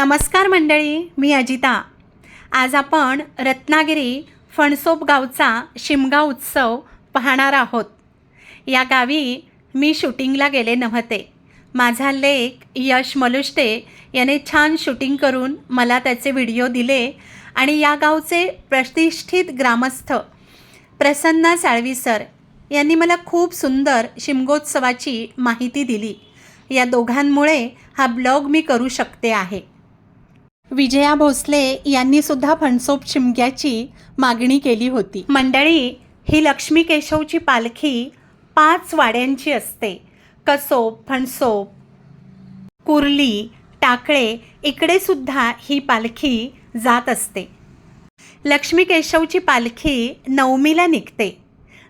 नमस्कार मंडळी मी अजिता. आज आपण रत्नागिरी फणसोप गावचा शिमगा उत्सव पाहणार आहोत. या गावी मी शूटिंगला गेले नव्हते. माझा लेख यश मलुष्टे याने छान शूटिंग करून मला त्याचे व्हिडिओ दिले आणि या गावचे प्रतिष्ठित ग्रामस्थ प्रसन्ना साळवी सर यांनी मला खूप सुंदर शिमगोत्सवाची माहिती दिली. या दोघांमुळे हा ब्लॉग मी करू शकते आहे. विजया भोसले यांनी सुद्धा फणसोप शिमग्याची मागणी केली होती. मंडळी ही लक्ष्मी केशवची पालखी पाच वाड्यांची असते. कसोप फणसोप कुर्ली टाकळे इकडे सुद्धा ही पालखी जात असते. लक्ष्मी केशवची पालखी नवमीला निघते.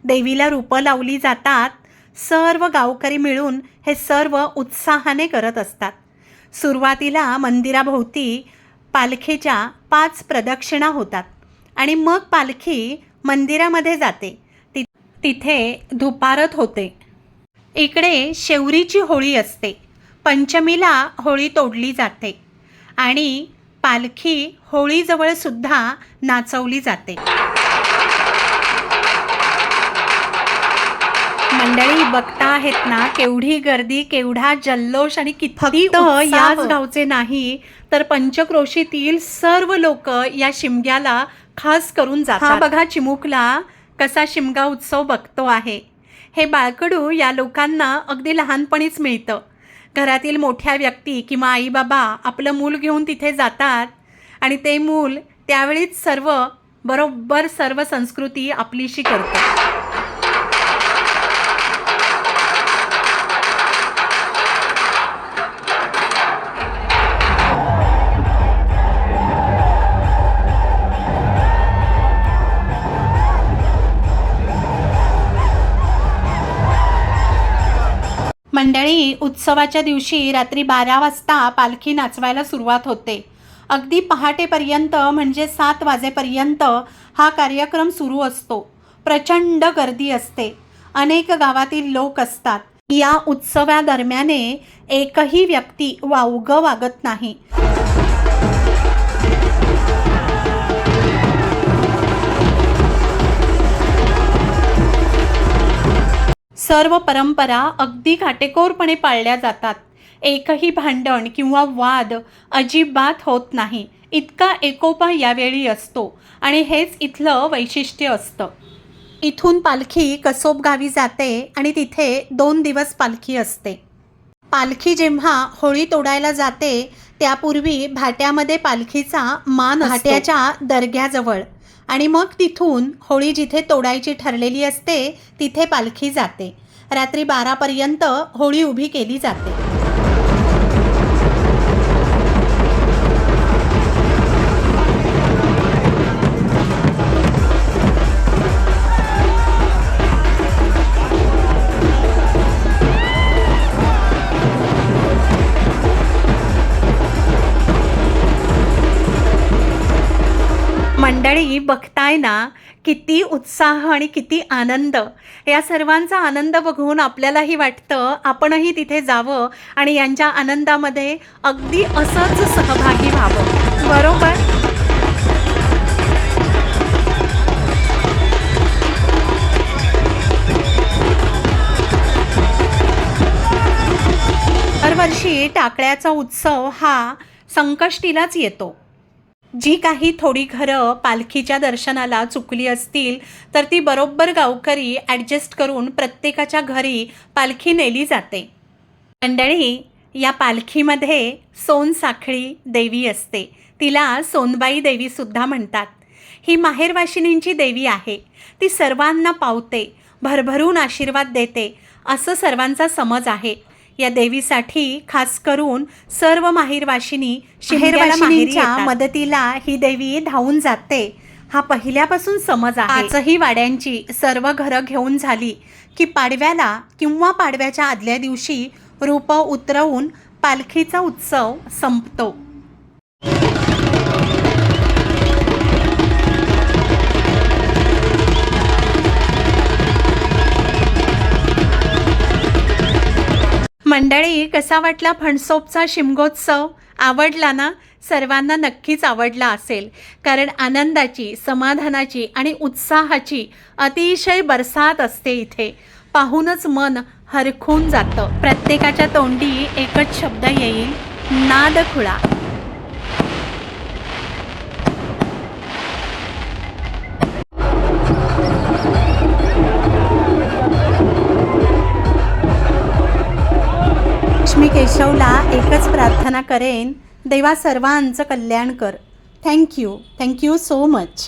देवीला रूपं लावली जातात. सर्व गावकरी मिळून हे सर्व उत्साहाने करत असतात. सुरुवातीला मंदिराभोवती पालखीच्या पाच प्रदक्षिणा होतात आणि मग पालखी मंदिरामध्ये जाते. ति तिथे धुपारत होते. इकडे शेवरीची होळी असते. पंचमीला होळी तोडली जाते आणि पालखी होळीजवळ सुद्धा नाचवली जाते. मंडळी बघता आहेत ना केवढी गर्दी केवढा जल्लोष आणि किती याच गावचे नाही तर पंचक्रोशीतील सर्व लोक या शिमग्याला खास करून जातात. हा बघा चिमुकला कसा शिमगा उत्सव बघतो आहे. हे बाळकडू या लोकांना अगदी लहानपणीच मिळतं. घरातील मोठ्या व्यक्ती किंवा आई बाबा आपलं मूल घेऊन तिथे जातात आणि ते मूल त्यावेळीच सर्व बरोबर सर्व संस्कृती आपलीशी करतं मंडळी उत्सवाच्या दिवशी रात्री बारा वाजता पालखी नाचवायला सुरुवात होते. अगदी पहाटेपर्यंत म्हणजे सात वाजेपर्यंत हा कार्यक्रम सुरू असतो. प्रचंड गर्दी असते. अनेक गावातील लोक असतात. या उत्सवादरम्याने एकही व्यक्ती वावगं वागत नाही. सर्व परंपरा अगदी काटेकोरपणे पाळल्या जातात. एकही भांडण किंवा वाद अजिबात होत नाही. इतका एकोपा यावेळी असतो आणि हेच इथलं वैशिष्ट्य असतं. इथून पालखी कसोब गावी जाते आणि तिथे दोन दिवस पालखी असते. पालखी जेव्हा होळी तोडायला जाते त्यापूर्वी भाट्यामध्ये पालखीचा मान भाट्याच्या दर्ग्याजवळ. आणि मग तिथून होळी जिथे तोडायची ठरलेली असते तिथे पालखी जाते. रात्री बारापर्यंत होळी उभी केली जाते. मंडळी बघताय ना किती उत्साह आणि किती आनंद. या सर्वांचा आनंद बघून आपल्यालाही वाटतं आपणही तिथे जावं आणि यांच्या आनंदामध्ये अगदी असंच सहभागी व्हावं. बरोबर? दरवर्षी टाकळ्याचा उत्सव हा संकष्टीलाच येतो. जी काही थोडी घरं पालखीच्या दर्शनाला चुकली असतील तर ती बरोबर गावकरी ॲडजस्ट करून प्रत्येकाच्या घरी पालखी नेली जाते. मंडळी या पालखीमध्ये सोनसाखळी देवी असते. तिला सोनबाई देवीसुद्धा म्हणतात. ही माहेरवाशिनींची देवी आहे. ती सर्वांना पावते भरभरून आशीर्वाद देते असं सर्वांचा समज आहे. या देवीसाठी खास करून सर्व माहेरवाशिनी शहरवाशिनीच्या मदतीला ही देवी धावून जाते. हा पहिल्यापासून समज आहे. आजही वाड्यांची सर्व घरं घेऊन झाली की पाडव्याला किंवा पाडव्याच्या आदल्या दिवशी रूप उतरवून पालखीचा उत्सव संपतो. मंडळी कसा वाटला फणसोपचा शिमगोत्सव? आवडला ना? सर्वांना नक्कीच आवडला असेल. कारण आनंदाची समाधानाची आणि उत्साहाची अतिशय बरसात असते इथे. पाहूनच मन हरखून जातं. प्रत्येकाच्या तोंडी एकच शब्द येईल नादखुळा. केशवला एकच प्रार्थना करेन देवा सर्वांचं कल्याण कर. Thank you thank you so much